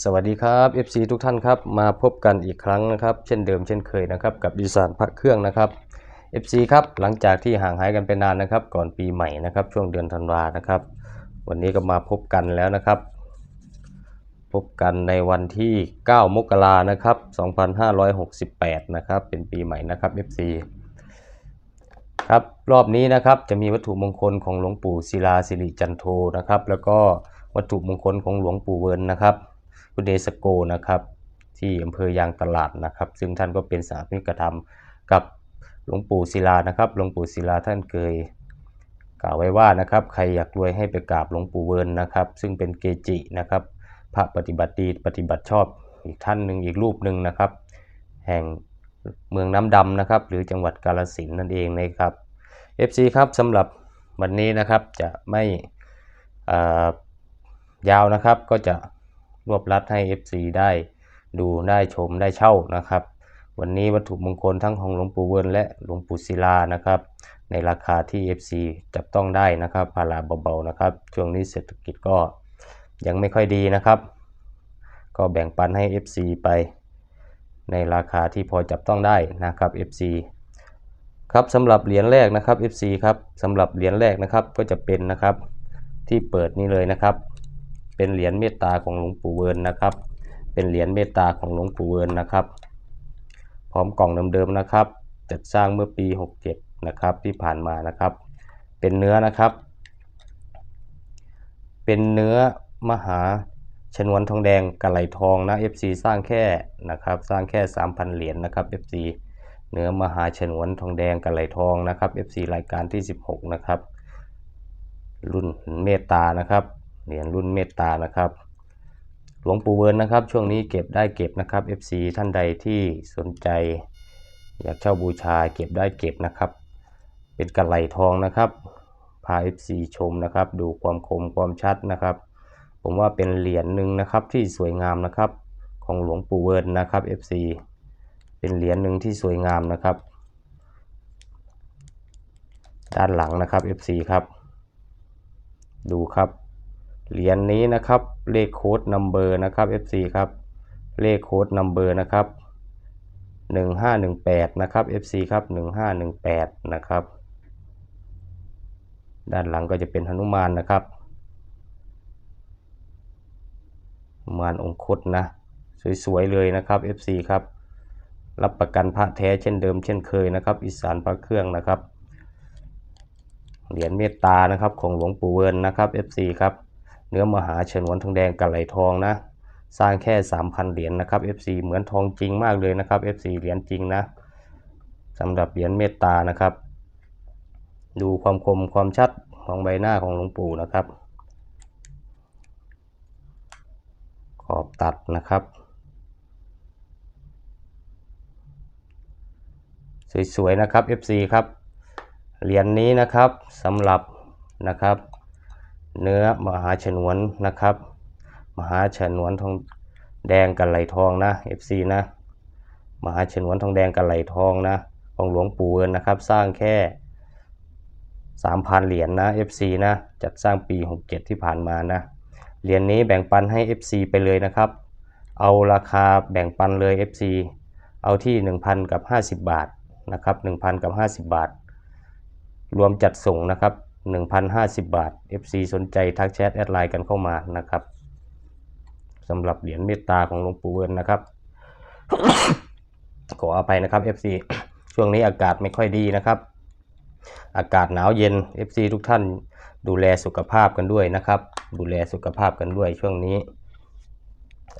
สวัสดีครับ FC ทุกท่านครับมาพบกันอีกครั้งนะครับ เช่นเดิมเช่นเคยนะครับกับดีสานพระเครื่องนะครับ FC ครับหลังจากที่ห่างหายกันไปนานนะครับ ก่อนปีใหม่นะครับ ช่วงเดือนธันวานะครับ วันนี้ก็มาพบกันแล้วนะครับ พบกันในวันที่ 9 มกรานะครับ 2568 นะครับ เป็นปีใหม่นะครับ FC ครับรอบนี้นะครับจะมีวัตถุมงคลของหลวงปู่ศิลาสิริจันโทนะครับ แล้วก็วัตถุมงคลของหลวงปู่เวิร์นนะครับ คุณเดสโกนะครับ ที่อำเภอยางตลาดนะครับ ซึ่งท่านก็เป็นสาธิกธรรมกับหลวงปู่ศิลานะครับ หลวงปู่ศิลาท่านเคยกล่าวไว้ว่านะครับใครอยากรวยให้ไปกราบหลวงปู่เวิร์นนะครับ ซึ่งเป็นเกจินะครับพระปฏิบัติดีปฏิบัติชอบอีกท่านหนึ่งอีกรูปหนึ่งนะครับ แห่งเมืองน้ำดำนะครับ หรือจังหวัดกาฬสินนั่นเองนะครับ FC ครับสำหรับวันนี้นะครับจะไม่ยาวนะครับก็จะ รวบรัดให้ FC ได้ดูได้ชมได้เช่านะครับ วันนี้วัตถุมงคลทั้งของหลวงปู่เวิร์นและหลวงปู่ศิลานะครับ ในราคาที่ FC จับต้องได้นะครับพาราเบาๆนะครับ ช่วงนี้เศรษฐกิจก็ยังไม่ค่อยดีนะครับ ก็แบ่งปันให้ FC ไป ในราคาที่พอจับต้องได้นะครับ FC ครับสำหรับเหรียญแรกนะครับ FC ครับสำหรับเหรียญแรกนะครับก็จะเป็นนะครับที่เปิดนี่เลยนะครับ เป็นเหรียญเมตตาของหลวงปู่เวิร์นนะครับ เป็นเหรียญเมตตาของหลวงปู่เวิร์นนะครับ พร้อมกล่องเดิมๆนะครับ จัดสร้างเมื่อปี 67 นะครับที่ผ่านมานะครับ เป็นเนื้อนะครับ เป็นเนื้อมหาชนวนทองแดงกะไหลทองนะ FC สร้างแค่นะครับ สร้างแค่ 3,000 เหรียญนะครับ FC เนื้อมหาฉนวนทองแดงกะไหลทองนะครับ FC รายการที่ 16 นะครับ รุ่นเมตตานะครับ เหรียญรุ่นเมตตานะครับ หลวงปู่เวิร์นนะครับ ช่วงนี้เก็บได้เก็บนะครับ FC ท่านใดที่สนใจ อยากเช่าบูชาเก็บได้เก็บนะครับ เป็นกระไหลทองนะครับ พา FC ชมนะครับ ดูความคมความชัดนะครับ ผมว่าเป็นเหรียญหนึ่งนะครับที่สวยงามนะครับ ของหลวงปู่เวิร์นนะครับ FC เป็นเหรียญหนึ่งที่สวยงามนะครับ ด้านหลังนะครับ FC ครับ ดูครับ เหรียญนนี้นะครับ เลขโค้ดนัมเบอร์นะครับ FC ครับ เลขโค้ดนัมเบอร์นะครับ 1518 นะครับ FC ครับ 1518 นะครับ ด้านหลังก็จะเป็นหนุมานนะครับมานองคตนะ สวยๆเลยนะครับ FC ครับ รับประกันพระแท้เช่นเดิมเช่นเคยนะครับ อีสานพระเครื่องนะครับ เหรียญเมตตานะครับของหลวงปู่เวิร์นนะครับ FC ครับ เนื้อมหาฉนวนทองแดงกะไหลทองนะ สร้างแค่ 3,000 เหรียญนะครับ FC เหมือนทองจริงมากเลยนะครับ FC เหรียญจริงนะสำหรับเหรียญเมตตานะครับ ดูความคมความชัดของใบหน้าของหลวงปู่นะครับ ขอบตัดนะครับ สวยๆนะครับ FC ครับเหรียญนนี้นะครับสำหรับนะครับ เนื้อมหาฉนวนนะครับ มหาฉนวนทองแดงกันไหลทองนะ FC นะ มหาฉนวนทองแดงกันไหลทองนะของหลวงปู่เอิญนะครับ สร้างแค่ 3,000 เหรียญนนะ FC นะจัดสร้างปี 67 ที่ผ่านมานะเหรียญนนี้แบ่งปันให้ FC ไปเลยนะครับ เอาราคาแบ่งปันเลย FC เอาที่ 1,000 กับ 50 บาทนะครับ1,000 กับ 50 บาท รวมจัดส่งนะครับ 1,050 บาท FC สนใจทักแชทแอดไลน์กันเข้ามานะครับสำหรับเหรียญเมตตาของหลวงปู่เวินนะครับ ขออภัยนะครับ FC ช่วงนี้อากาศไม่ค่อยดีนะครับ อากาศหนาวเย็น FC ทุกท่านดูแลสุขภาพกันด้วยนะครับ ดูแลสุขภาพกันด้วยช่วงนี้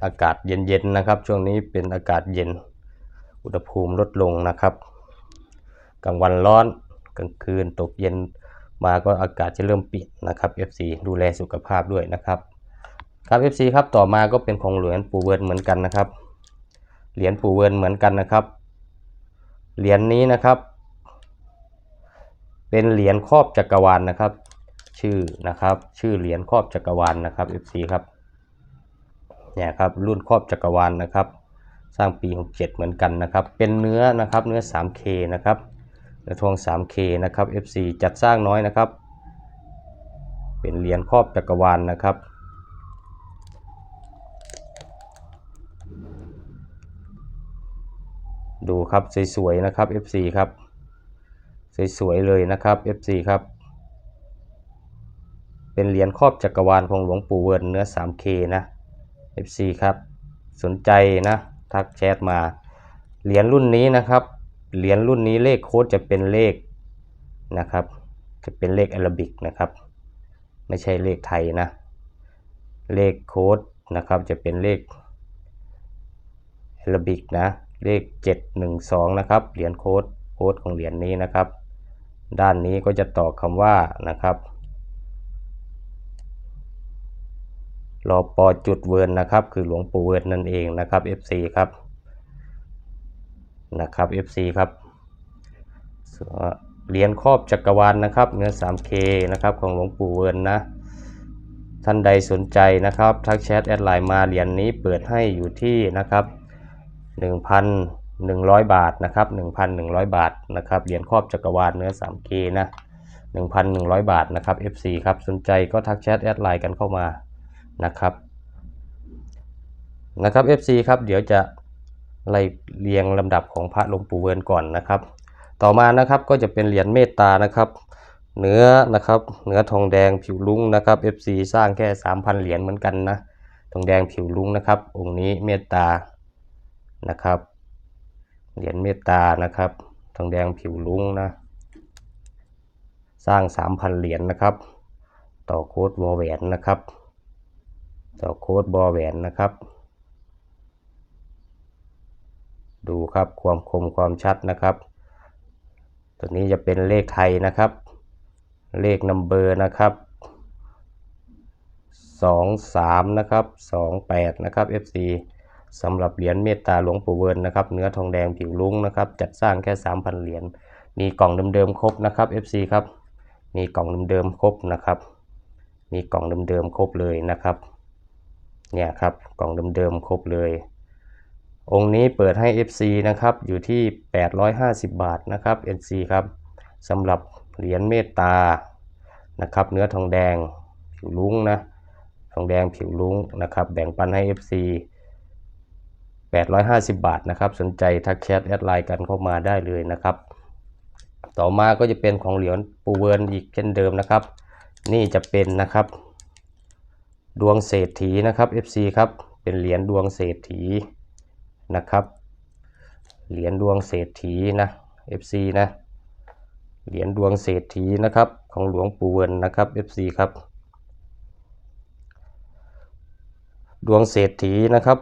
อากาศเย็นๆนะครับ ช่วงนี้เป็นอากาศเย็น อุณหภูมิลดลงนะครับ กลางวันร้อนกลางคืนตกเย็น มาก็อากาศจะเริ่มเปลี่ยนนะครับ FC ดูแลสุขภาพด้วยนะครับ ครับ FC ครับต่อมาก็เป็นของเหรียญปูเวิร์นเหมือนกันนะครับ เหรียญปูเวิร์นเหมือนกันนะครับ เหรียญนี้นะครับ เป็นเหรียญครอบจักรวาลนะครับ ชื่อนะครับ ชื่อเหรียญครอบจักรวาลนะครับ FC ครับเนี่ยครับรุ่นครอบจักรวาลนะครับ สร้างปี 67 เหมือนกันนะครับ เป็นเนื้อนะครับเนื้อ 3K นะครับ เหรียญทอง 3K นะครับ FC จัดสร้างน้อยนะครับ เป็นเหรียญครอบจักรวาลนนะครับ ดูครับสวยๆนะครับ FC ครับสวยๆเลยนะครับ FC ครับ เป็นเหรียญครอบจักรวาลของหลวงปู่เวิร์นเนื้อ 3K นะ FC ครับ สนใจนะ ทักแชทมา เหรียญรุ่นนี้นะครับ เหรียญรุ่นนี้เลขโค้ดจะเป็นเลขนะครับ จะเป็นเลขอารบิกนะครับ ไม่ใช่เลขไทยนะ เลขโค้ดนะครับจะเป็นเลขอารบิกนะเลข 712 นะครับเหรียญโค้ดโค้ดของเหรียญนี้นะครับ ด้านนี้ก็จะต่อคำว่านะครับรอปอจุดเวิร์นนะครับ คือหลวงปู่เวิร์นนั่นเองนะครับ FC ครับ นะครับ FC ครับเหรียญครอบจักรวาลนะครับเนื้อ 3K นะครับของหลวงปู่เวิร์นนะ ท่านใดสนใจนะครับทักแชทแอดไลน์มาเหรียญนนี้เปิดให้อยู่ที่นะครับ1,100 บาทนะครับ1,100 บาทนะครับเหรียญครอบจักรวาลเนื้อ 3K นะ1,100 บาทนะครับ FC ครับสนใจก็ทักแชทแอดไลน์กันเข้ามานะครับนะครับ FC ครับเดี๋ยวจะ ไล่เรียงลำดับของพระหลวงปู่เวิร์นก่อนนะครับ ต่อมานะครับก็จะเป็นเหรียญเมตตานะครับ เนื้อนะครับเนื้อทองแดงผิวลุ้งนะครับ FC สร้างแค่ 3,000 เหรียญเหมือนกันนะทองแดงผิวลุ้งนะครับ องค์นี้เมตตานะครับ เหรียญเมตตานะครับ ทองแดงผิวลุ้งนะ สร้าง 3,000 เหรียญนะครับ ต่อโค้ดวอแหวนนะครับ ต่อโค้ดบอแหวนนะครับ ดูครับความคมความชัดนะครับ ตัวนี้จะเป็นเลขไทยนะครับ เลขนัมเบอร์นะครับ23นะครับ28นะครับ FC สำหรับเหรียญเมตตาหลวงปู่เวิร์นนะครับ เนื้อทองแดงผิวลุ้งนะครับ จัดสร้างแค่ 3,000 เหรียญ มีกล่องเดิมๆครบนะครับ FC ครับ มีกล่องเดิมๆครบนะครับ มีกล่องเดิมๆครบเลยนะครับ เนี่ยครับ กล่องเดิมๆครบเลย องค์นี้เปิดให้ FC นะครับอยู่ที่ 850 บาทนะครับ NC ครับสำหรับเหรียญเมตตานะครับ เนื้อทองแดงผิวลุ้งนะทองแดงผิวลุ้งนะครับ แบ่งปันให้ FC 850 บาทนะครับ สนใจทักแชทแอดไลน์กันเข้ามาได้เลยนะครับ ต่อมาก็จะเป็นของเหรียญปูเวิร์นอีกเช่นเดิมนะครับ นี่จะเป็นนะครับ ดวงเศรษฐีนะครับ FC ครับเป็นเหรียญดวงเศรษฐี นะครับ เหรียญดวงเศรษฐีนะ FC นะ เหรียญดวงเศรษฐีนะครับ ของหลวงปู่เวิร์นนะครับ FC ครับ ดวงเศรษฐีนะครับ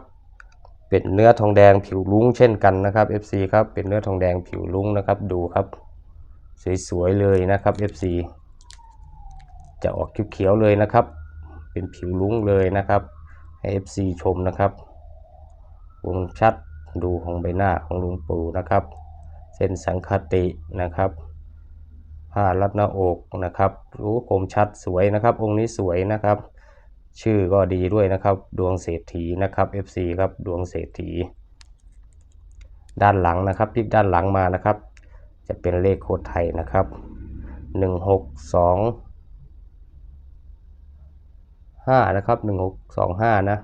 เป็นเนื้อทองแดงผิวลุ้งเช่นกันนะครับ FC ครับ เป็นเนื้อทองแดงผิวลุ้งนะครับ ดูครับ สวยๆเลยนะครับ FC จะออกเขียวๆเลยนะครับ เป็นผิวลุ้งเลยนะครับให้ FC ชมนะครับ วงชัดดูของใบหน้าของลุงปู่นะครับ เส้นสังคตินะครับผ้ารัดหน้าอกนะครับรู้คมชัดสวยนะครับ องค์นี้สวยนะครับ ชื่อก็ดีด้วยนะครับ ดวงเศรษฐีนะครับ FC ครับดวงเศรษฐี ด้านหลังนะครับพลิกด้านหลังมานะครับ จะเป็นเลขโคดไทยนะครับหนึ่งหกสองห้านะครับหนึ่งหกสองห้านะ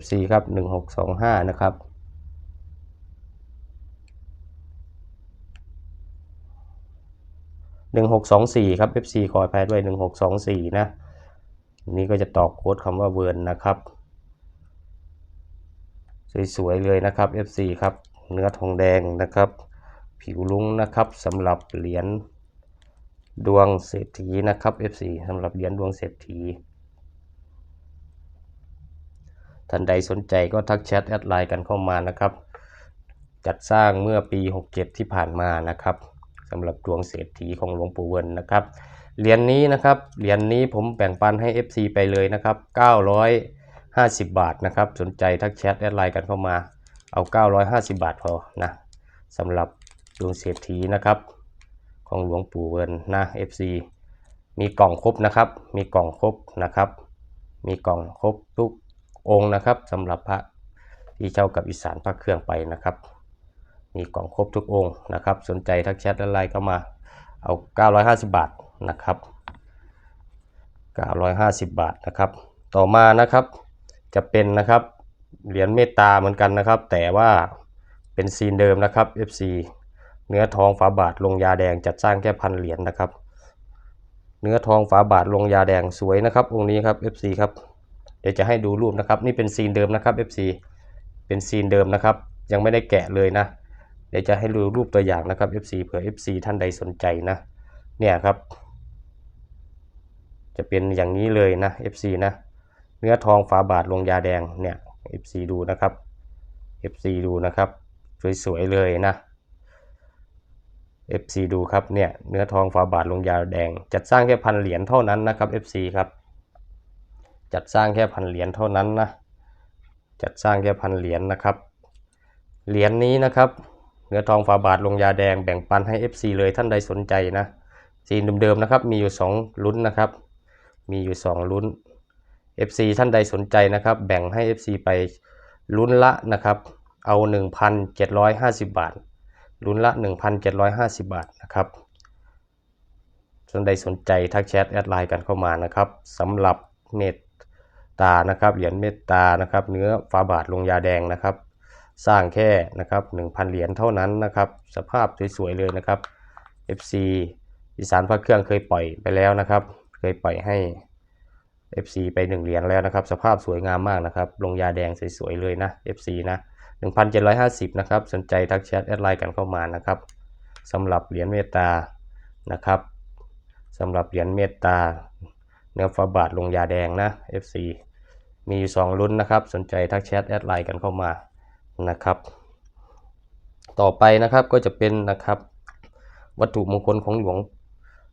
FC ครับหนึ่งหกสองห้านะครับหนึ่งหกสองสี่ครับ FC ขออภัยด้วยหนึ่งหกสองสี่นะ นี่ก็จะตอกโค้ดคำว่าเวิร์นนะครับ สวยๆเลยนะครับ FC ครับ เนื้อทองแดงนะครับ ผิวลุ้งนะครับสำหรับเหรียญดวงเศรษฐีนะครับ FC สำหรับเหรียญดวงเศรษฐี ท่านใดสนใจก็ทักแชทแอดไลน์กันเข้ามานะครับ จัดสร้างเมื่อปี 67 ที่ผ่านมานะครับสำหรับดวงเศรษฐีของหลวงปู่เวิร์นนะครับ เหรียญนนี้นะครับ เหรียญนนี้ผมแบ่งปันให้ FC ไปเลยนะครับ 950 บาทนะครับ สนใจทักแชทแอดไลน์กันเข้ามา เอา 950 บาทพอนะสำหรับดวงเศรษฐีนะครับ ของหลวงปู่เวิร์นนะ FC มีกล่องครบนะครับ มีกล่องครบนะครับ มีกล่องครบทุก องค์นะครับสำหรับพระที่เจ้ากับอีสานพระเครื่องไปนะครับ มีกล่องครบทุกองค์นะครับ สนใจทักแชทแอดไลน์เข้ามาเอา 950 บาทนะครับ 950 บาทนะครับ ต่อมานะครับจะเป็นนะครับเหรียญเมตตาเหมือนกันนะครับ แต่ว่าเป็นซีนเดิมนะครับ FC เนื้อทองฝาบาทลงยาแดงจัดสร้างแค่พันเหรียญนะครับ เนื้อทองฝาบาทลงยาแดงสวยนะครับองค์นี้ครับ FC ครับ เดี๋ยวจะให้ดูรูปนะครับ นี่เป็นซีนเดิมนะครับ FC เป็นซีนเดิมนะครับ ยังไม่ได้แกะเลยนะ เดี๋ยวจะให้ดูรูปตัวอย่างนะครับ FC เผื่อ FC ท่านใดสนใจนะ เนี่ยครับ จะเป็นอย่างนี้เลยนะ FC นะ เนื้อทองฝาบาทลงยาแดง เนี่ย FC ดูนะครับ FC ดูนะครับ สวยๆเลยนะ FC ดูครับ เนี่ย เนื้อทองฝาบาทลงยาแดง จัดสร้างแค่พันเหรียญเท่านั้นนะครับ FC ครับ จัดสร้างแค่พันเหรียญเท่านั้นนะจัดสร้างแค่พันเหรียญนะครับเหรียญนี้นะครับเนื้อทองฝาบาทลงยาแดงแบ่งปันให้ FC เลยท่านใดสนใจนะสีเดิมๆนะครับมีอยู่ 2 ลุ้นนะครับ มีอยู่ 2 ลุ้น FC ท่านใดสนใจนะครับ แบ่งให้ FC ไปลุ้นละนะครับ เอา 1,750 บาท ลุ้นละ 1,750 บาทนะครับท่านใดสนใจทักแชทแอดไลน์กันเข้ามานะครับสำหรับเมต ตานะครับเหรียญเมตตานะครับเนื้อฝาบาทลงยาแดงนะครับ สร้างแค่นะครับ1,000 เหรียญเท่านั้นนะครับ สภาพสวยๆเลยนะครับ FC อีสานพระเครื่องเคยปล่อยไปแล้วนะครับ เคยปล่อยให้ FC ไป1เหรียญแล้วนะครับ สภาพสวยงามมากนะครับ ลงยาแดงสวยๆเลยนะ FC นะ1,750นะครับสนใจทักแชทแอดไลน์กันเข้ามานะครับสำหรับเหรียญเมตตานะครับสำหรับเหรียญเมตตาเนื้อฝาบาทลงยาแดงนะ FC มีอยู่ 2 รุ่นนะครับ สนใจทักแชทแอดไลน์กันเข้ามานะครับ ต่อไปนะครับก็จะเป็นนะครับ วัตถุมงคลของหลวง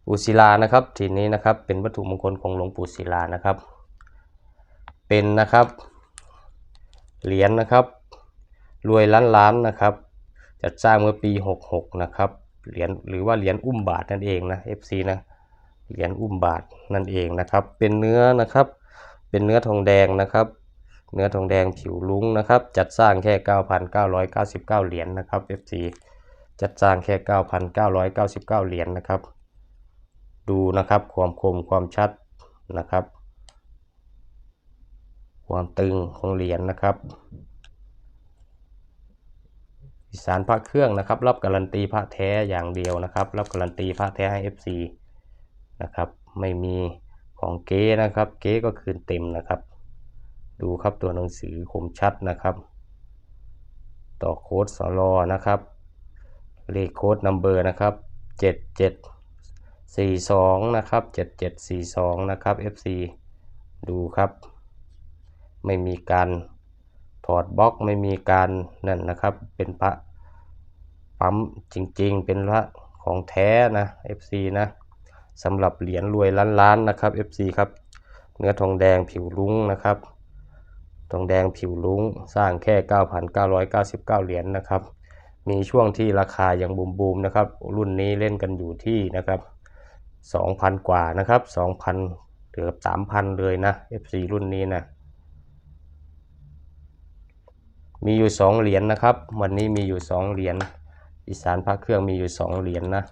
ปู่ศิลานะครับทีนี้นะครับเป็นวัตถุมงคลของหลวงปู่ศิลานะครับ เป็นนะครับเหรียญนะครับ รวยล้านล้านนะครับจัดสร้างเมื่อปี 66 นะครับเหรียญหรือว่าเหรียญอุ้มบาทนั่นเองนะ FC นะเหรียญอุ้มบาทนั่นเองนะครับ เป็นเนื้อนะครับ เป็นเนื้อทองแดงนะครับ เนื้อทองแดงผิวลุ้งนะครับ จัดสร้างแค่ 9,999 เหรียญนะครับ FC จัดสร้างแค่ 9,999 เหรียญนะครับ ดูนะครับความคมความชัดนะครับ ความตึงของเหรียญนะครับอีสานพระเครื่องนะครับ รับการันตีพระแท้อย่างเดียวนะครับ รับการันตีพระแท้ให้ FC นะครับ ไม่มี ของเก๊นะครับ เก๊ก็คืนเต็มนะครับ ดูครับตัวหนังสือคมชัดนะครับ ต่อโค้ดสลอนะครับ เลขโค้ดนัมเบอร์นะครับ 7742 นะครับ 7742 นะครับ FC ดูครับ ไม่มีการถอดบล็อกไม่มีการนั่นนะครับ เป็นพระปั๊มจริงๆ เป็นพระของแท้นะ FC นะ สำหรับเหรียญรวยล้านๆนนะครับ FC ครับ เนื้อทองแดงผิวลุ้งนะครับ ทองแดงผิวลุ้งสร้างแค่ 9,999 เหรียญนะครับ มีช่วงที่ราคายังบูมๆนะครับ รุ่นนี้เล่นกันอยู่ที่นะครับ 2,000 กว่านะครับ 2,000เกือบ3,000 เลยนะ FC รุ่นนี้นะมีอยู่ 2 เหรียญนะครับ วันนี้มีอยู่ 2 เหรียญอีสานพระเครื่องมีอยู่ 2 เหรียญนะ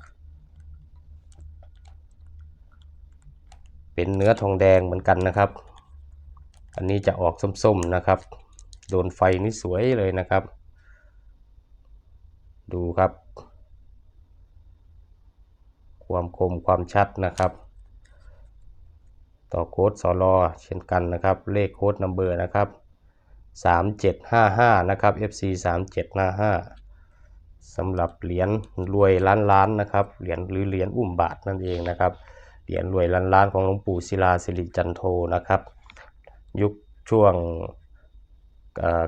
เป็นเนื้อทองแดงเหมือนกันนะครับ อันนี้จะออกส้มๆนะครับ โดนไฟนี่สวยเลยนะครับ ดูครับ ความคมความชัดนะครับ ต่อโค้ดสอรอเช่นกันนะครับ เลขโค้ดนัมเบอร์นะครับ 3755 นะครับ FC 3755สำหรับเหรียญรวยล้านล้านนะครับ เหรียญหรือเหรียญอุ้มบาทนั่นเองนะครับ เหรียญรวยล้านล้านของหลวงปู่ศิลาสิริจันโทนะครับ ยุคช่วง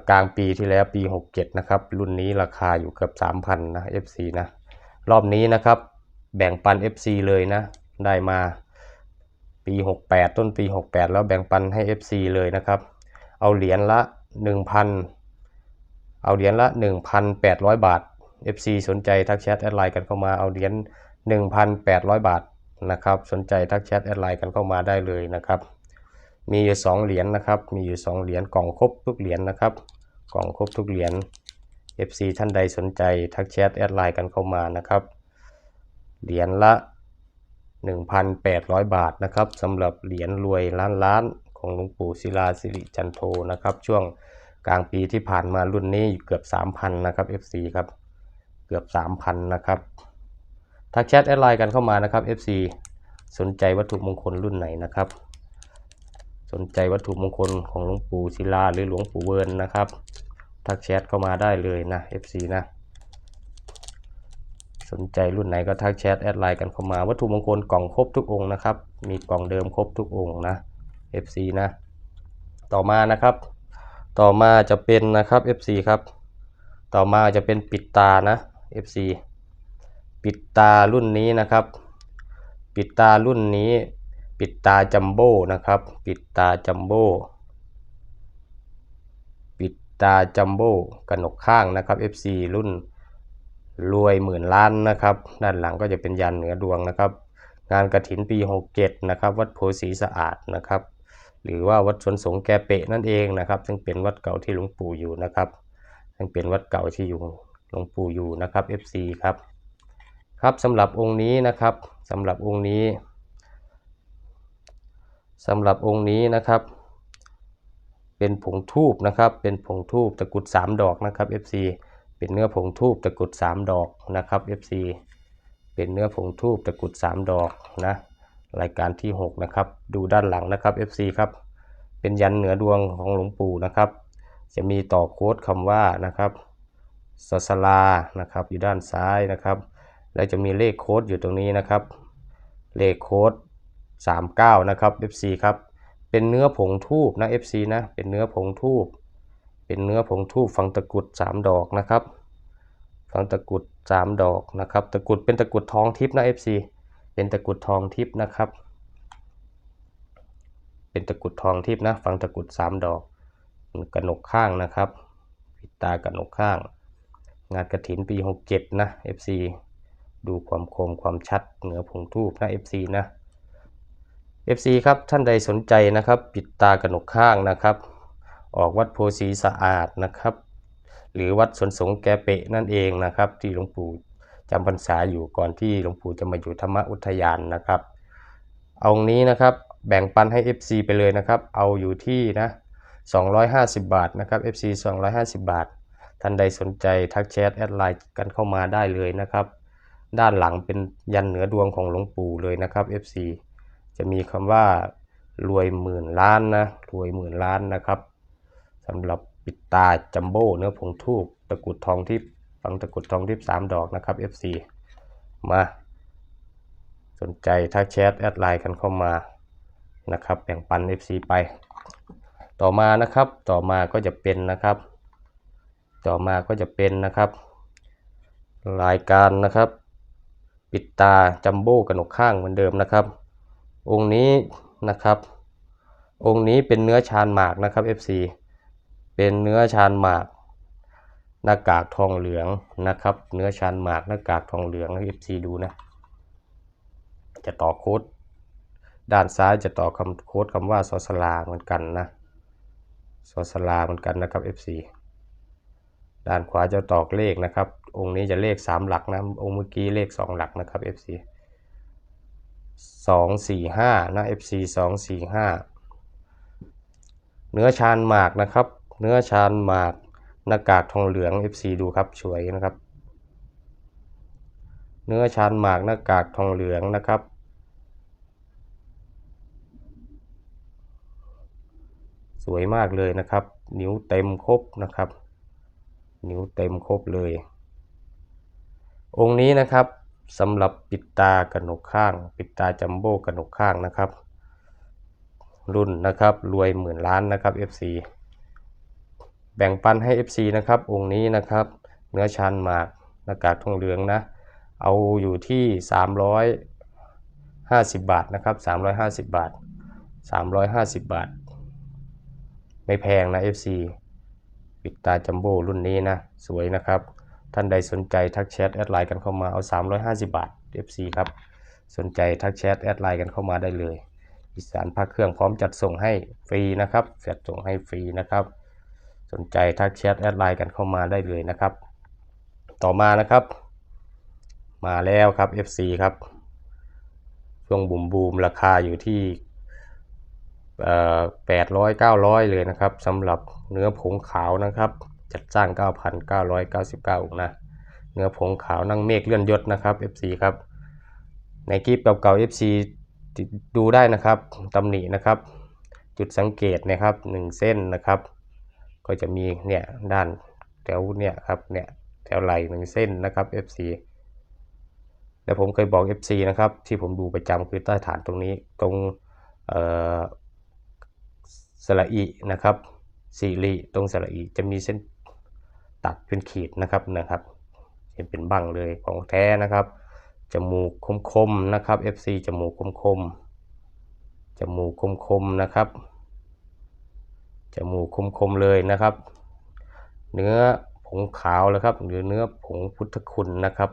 กลางปีที่แล้วปี 67 นะครับ รุ่นนี้ราคาอยู่เกือบ 3,000 นะ FC นะ รอบนี้นะครับ แบ่งปัน FC เลยนะ ได้มาปี 68 ต้นปี 68 แล้วแบ่งปันให้ FC เลยนะครับ เอาเหรียญละ 1,000 เอาเหรียญละ 1,800 บาท FC สนใจทักแชทแอดไลน์กันเข้ามา เอาเหรียญ1,800 บาท นะครับ สนใจทักแชทแอดไลน์กันเข้ามาได้เลยนะครับ มีอยู่2เหรียญนะครับ มีอยู่2เหรียญกล่องครบทุกเหรียญนะครับ กล่องครบทุกเหรียญ FC ท่านใดสนใจทักแชทแอดไลน์กันเข้ามานะครับ เหรียญละ 1,800 บาทนะครับสำหรับเหรียญรวยล้านล้านของหลวงปู่ศิลาสิริจันโทนะครับ ช่วงกลางปีที่ผ่านมารุ่นนี้เกือบ 3,000 นะครับ FC ครับ เกือบ 3,000 นะครับ ทักแชทแอดไลน์กันเข้ามานะครับ FC สนใจวัตถุมงคลรุ่นไหนนะครับ สนใจวัตถุมงคลของหลวงปู่ศิลาหรือหลวงปู่เวิร์นนะครับ ทักแชทเข้ามาได้เลยนะ FC นะสนใจรุ่นไหนก็ทักแชทแอดไลน์กันเข้ามาวัตถุมงคลกล่องครบทุกองค์นะครับ มีกล่องเดิมครบทุกองค์นะ FC นะ ต่อมานะครับ ต่อมาจะเป็นนะครับ FC ครับ ต่อมาจะเป็นปิดตานะ FC ปิดตารุ่นนี้นะครับ ปิดตารุ่นนี้ ปิดตาจัมโบ้นะครับ ปิดตาจัมโบ้ปิดตาจัมโบ้กระหนกข้างนะครับ FC รุ่นรวยหมื่นล้านนะครับ ด้านหลังก็จะเป็นยันเหนือดวงนะครับ งานกระถินปี 67 นะครับ วัดโพสีสะอาดนะครับ หรือว่าวัดสวนสงแกเปะนั่นเองนะครับ ซึ่งเป็นวัดเก่าที่หลวงปู่อยู่นะครับ ซึ่งเป็นวัดเก่าที่อยู่หลวงปู่อยู่นะครับ FC ครับ ครับสำหรับองค์นี้นะครับสำหรับองค์นี้สำหรับองค์นี้นะครับ เป็นผงทูบนะครับ เป็นผงทูบตะกุด 3 ดอกนะครับ FC เป็นเนื้อผงทูบตะกุด 3 ดอกนะครับ FC เป็นเนื้อผงทูบตะกุด 3 ดอกนะรายการที่ 6 นะครับ ดูด้านหลังนะครับ FC ครับ เป็นยันเหนือดวงของหลวงปู่นะครับ จะมีต่อโค้ดคำว่านะครับสสลานะครับ อยู่ด้านซ้ายนะครับ แล้วจะมีเลขโค้ดอยู่ตรงนี้นะครับ เลขโค้ด39 นะครับ FC ครับ เป็นเนื้อผงทูบนะ FC นะ เป็นเนื้อผงทูบ เป็นเนื้อผงทูบฝังตะกรุด 3 ดอกนะครับ ฝังตะกรุด 3 ดอกนะครับ ตะกรุดเป็นตะกรุดทองทิพย์นะ FC เป็นตะกรุดทองทิพย์นะครับ เป็นตะกรุดทองทิพย์นะ ฝังตะกรุด 3 ดอก กระหนกข้างนะครับ ปิดตากระหนกข้าง งานกระถินปี 67 นะ FC ดูความคมความชัดเหนือผงทูบนะ FC นะ FC ครับท่านใดสนใจนะครับ ปิดตากระหนกข้างนะครับ ออกวัดโพสีสะอาดนะครับ หรือวัดสวนสงฆ์แกเปะนั่นเองนะครับ ที่หลวงปู่จำพรรษาอยู่ก่อนที่หลวงปู่จะมาอยู่ธรรมอุทยานนะครับเอาองค์นี้นะครับแบ่งปันให้ FC ไปเลยนะครับ เอาอยู่ที่นะ250 บาทนะครับ FC 250 บาท ท่านใดสนใจทักแชทแอดไลน์กันเข้ามาได้เลยนะครับ ด้านหลังเป็นยันเหนือดวงของหลวงปู่เลยนะครับ FC จะมีคำว่ารวยหมื่นล้านนะรวยหมื่นล้านนะครับสำหรับปิดตาจัมโบ้เนื้อผงทูบตะกุดทองทิพย์ฝังตะกุดทองทิพสามดอกนะครับ FC มาสนใจทักแชทแอดไลน์กันเข้ามานะครับแบ่งปัน FC ไป ต่อมานะครับต่อมาก็จะเป็นนะครับ ต่อมาก็จะเป็นนะครับ รายการนะครับ ปิดตาจัมโบ้กระหนกข้างเหมือนเดิมนะครับ องค์นี้นะครับ องค์นี้เป็นเนื้อชานหมากนะครับ FC เป็นเนื้อชานหมากหน้ากากทองเหลืองนะครับ เนื้อชานหมากหน้ากากทองเหลืองให้ FC ดูนะ จะต่อโค้ดด้านซ้ายจะต่อคำโค้ดคำว่าสอสลาเหมือนกันนะสอสลาเหมือนกันนะครับ FC ด้านขวาจะตอกเลขนะครับ องค์นี้จะเลข 3 หลักนะ องค์เมื่อกี้เลข 2 หลักนะครับ FC 245 นะ FC 245 เนื้อชานหมากนะครับ เนื้อชานหมากหน้ากากทองเหลือง FC ดูครับสวยนะครับ เนื้อชานหมากหน้ากากทองเหลืองนะครับสวยมากเลยนะครับ นิ้วเต็มครบนะครับ นิ้วเต็มครบเลย องค์นี้นะครับสำหรับปิดตากระหนกข้าง ปิดตาจัมโบ้กระหนกข้างนะครับ รุ่นนะครับรวยหมื่นล้านนะครับ FC แบ่งปันให้ FC นะครับ องค์นี้นะครับ เนื้อชันหมากหน้ากากทองเหลืองนะ เอาอยู่ที่ 350 บาทนะครับ 350 บาท 350 บาท ไม่แพงนะ FC ปิดตาจัมโบ้รุ่นนี้นะ สวยนะครับ ท่านใดสนใจทักแชทแอดไลน์กันเข้ามาเอา 350 บาท FC ครับ สนใจทักแชทแอดไลน์กันเข้ามาได้เลย อีสานพักเครื่องพร้อมจัดส่งให้ฟรีนะครับจัดส่งให้ฟรีนะครับ สนใจทักแชทแอดไลน์กันเข้ามาได้เลยนะครับ ต่อมานะครับ มาแล้วครับ FC ครับช่วงบูมบูมราคาอยู่ที่ แปดร้อยเก้าร้อยเลยนะครับสำหรับเนื้อผงขาวนะครับจัดจ้าง 9,999องค์นะเนื้อผงขาวนั่งเมฆเลื่อนยศนะครับ FC ครับในคลิปเก่าๆ FC ดูได้นะครับตำหนินะครับ จุดสังเกตนะครับหนึ่งเส้นนะครับ ก็จะมีเนี่ยด้านแถวเนี่ยครับเนี่ยแถวไหล่หนึ่งเส้นนะครับ FC แล้วผมเคยบอก FC นะครับ ที่ผมดูประจำคือใต้ฐานตรงนี้ตรงเอ่อ สระอีนะครับสีรีตรงสระอีจะมีเส้นตัดเป็นขีดนะครับนะครับเห็นเป็นบังเลยของแท้นะครับจมูกคมๆนะครับ FC จมูกคมๆจมูกคมๆนะครับจมูกคมๆเลยนะครับ เนื้อผงขาวแล้วครับหรือเนื้อผงพุทธคุณนะครับ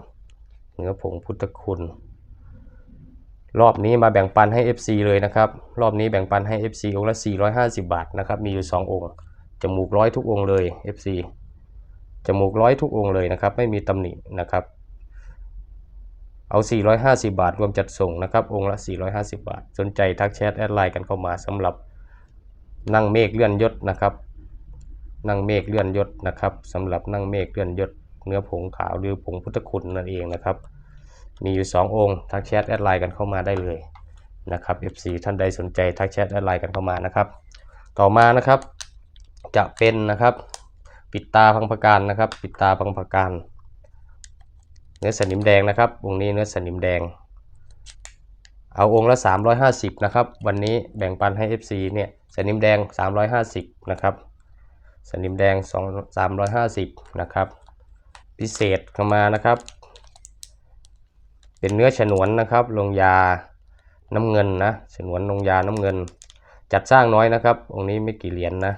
เนื้อผงพุทธคุณ รอบนี้มาแบ่งปันให้ FC เลยนะครับ รอบนี้แบ่งปันให้ FC องค์ละ 450 บาทนะครับ มีอยู่ 2 องค์ จมูกร้อยทุกองค์เลย FC จมูกร้อยทุกองค์เลยนะครับ ไม่มีตำหนินะครับ เอา 450 บาทรวมจัดส่งนะครับ องค์ละ 450 บาท สนใจทักแชทแอดไลน์กันเข้ามาสำหรับนั่งเมฆเลื่อนยศนะครับ นั่งเมฆเลื่อนยศนะครับสำหรับนั่งเมฆเลื่อนยศ เนื้อผงขาวหรือผงพุทธคุณนั่นเองนะครับ มีอยู่ 2 องค์ทักแชทแอดไลน์กันเข้ามาได้เลยนะครับ FC ท่านใดสนใจทักแชทแอดไลน์กันเข้ามานะครับ ต่อมานะครับจะเป็นนะครับปิดตาพังพการนะครับ ปิดตาพังพการเนื้อสนิมแดงนะครับองค์นี้เนื้อสนิมแดง เอาองค์ละ 350นะครับวันนี้แบ่งปันให้ FC เนี่ยสนิมแดง 350นะครับสนิมแดง 2 350นะครับพิเศษเข้ามานะครับ เป็นเนื้อฉนวนนะครับ ลงยาน้ำเงินนะฉนวนลงยาน้ำเงิน จัดสร้างน้อยนะครับ องค์นี้ไม่กี่เหรียญนนะ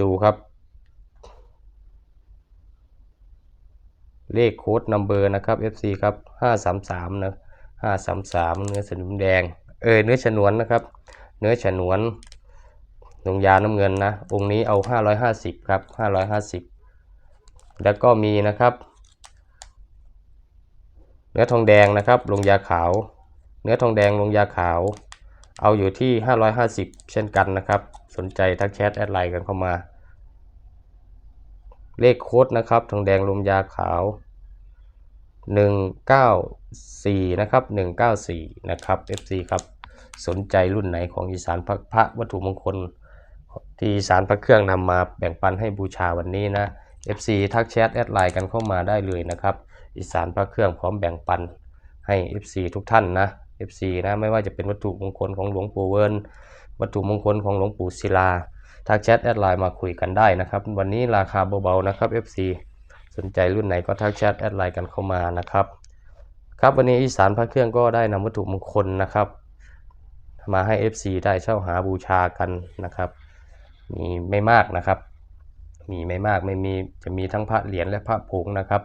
ดูครับ เลขโค้ดนัมเบอร์นะครับ FC ครับ533นะ533 เนื้อสนิมแดง เออเนื้อฉนวนนะครับ เนื้อฉนวนลงยาน้ำเงินนะ องค์นี้เอา 550 ครับ 550 แล้วก็มีนะครับ เนื้อทองแดงนะครับ ลงยาขาว เนื้อทองแดงลงยาขาว เอาอยู่ที่ 550 เช่นกันนะครับ สนใจทักแชทแอดไลน์กันเข้ามา เลขโค้ดนะครับ ทองแดงลงยาขาว 194 นะครับ 194 นะครับ FC ครับ สนใจรุ่นไหนของอีสานพระพระวัตถุมงคล ที่อีสานพระเครื่องนำมาแบ่งปันให้บูชาวันนี้นะ FC ทักแชทแอดไลน์กันเข้ามาได้เลยนะครับ อีสานพระเครื่องพร้อมแบ่งปันให้ FC ทุกท่านนะ FC นะไม่ว่าจะเป็นวัตถุมงคลของหลวงปู่เวิร์นวัตถุมงคลของหลวงปู่ศิลาทักแชทแอดไลน์มาคุยกันได้นะครับ วันนี้ราคาเบาๆนะครับ FC สนใจรุ่นไหนก็ทักแชทแอดไลน์กันเข้ามานะครับ ครับวันนี้อีสานพระเครื่องก็ได้นำวัตถุมงคลนะครับ มาให้ FC ได้เช่าหาบูชากันนะครับ มีไม่มากนะครับ มีไม่มากไม่มีจะมีทั้งพระเหรียญและพระผงนะครับ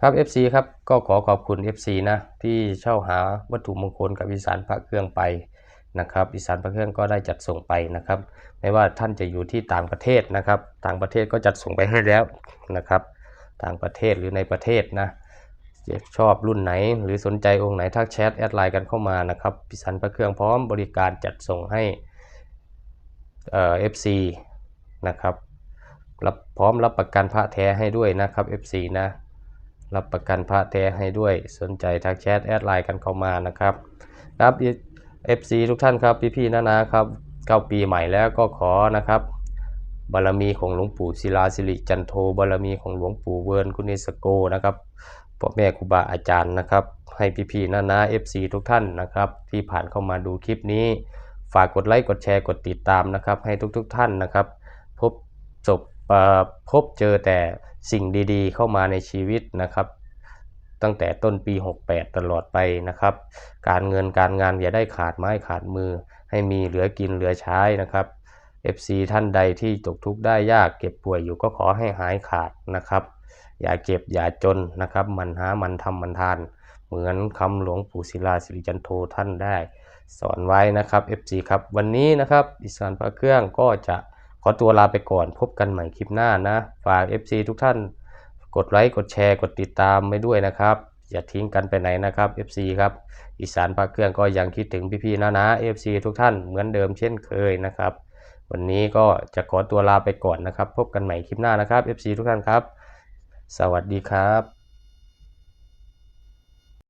ครับ FC ครับก็ขอขอบคุณ FC นะที่เช่าหาวัตถุมงคลกับอีสานพระเครื่องไปนะครับอีสานพระเครื่องก็ได้จัดส่งไปนะครับ ไม่ว่าท่านจะอยู่ที่ต่างประเทศนะครับต่างประเทศก็จัดส่งไปให้แล้วนะครับ ต่างประเทศหรือในประเทศนะชอบรุ่นไหน หรือสนใจองค์ไหนทักแชทแอดไลน์กันเข้ามานะครับพิสันพระเครื่องพร้อมบริการจัดส่งให้เอ่อ FC นะครับ รับพร้อมรับประกันพระแท้ให้ด้วยนะครับ FC นะ รับประกันพระแท้ให้ด้วย สนใจทักแชทแอดไลน์กันเข้ามานะครับครับ FC ทุกท่านครับพี่ๆนานาครับเข้าปีใหม่แล้วก็ขอนะครับบารมีของหลวงปู่ศิลาสิริจันโทบารมีของหลวงปู่เวิร์นคุณิสโกนะครับพ่อแม่ครูบาอาจารย์นะครับ ให้พี่ๆนานา FC ทุกท่านนะครับ ที่ผ่านเข้ามาดูคลิปนี้ ฝากกดไลค์กดแชร์กดติดตามนะครับ ให้ทุกๆท่านนะครับ พบจบ พบเจอแต่สิ่งดีๆ เข้ามาในชีวิตนะครับ ตั้งแต่ต้นปี 68 ตลอดไปนะครับ การเงินการงานอย่าได้ขาดไม้ขาดมือ ให้มีเหลือกินเหลือใช้นะครับ FC ท่านใดที่ตกทุกข์ได้ยากเก็บป่วยอยู่ก็ขอให้หายขาดนะครับ อย่าเก็บอย่าจนนะครับ มันหามันทำมันทาน เหมือนคำหลวงปู่ศิลาสิริจันโทท่านได้ สอนไว้นะครับ FC ครับวันนี้นะครับอิสานพระเครื่องก็จะ ขอตัวลาไปก่อนพบกันใหม่คลิปหน้านะ ฝาก FC ทุกท่านกดไลค์กดแชร์กดติดตามไว้ด้วยนะครับ อย่าทิ้งกันไปไหนนะครับ FC ครับอีสานพาเครื่องก็ยังคิดถึงพี่ๆนะนะ FC ทุกท่านเหมือนเดิมเช่นเคยนะครับ วันนี้ก็จะขอตัวลาไปก่อนนะครับ พบกันใหม่คลิปหน้านะครับ FC ทุกท่านครับ สวัสดีครับ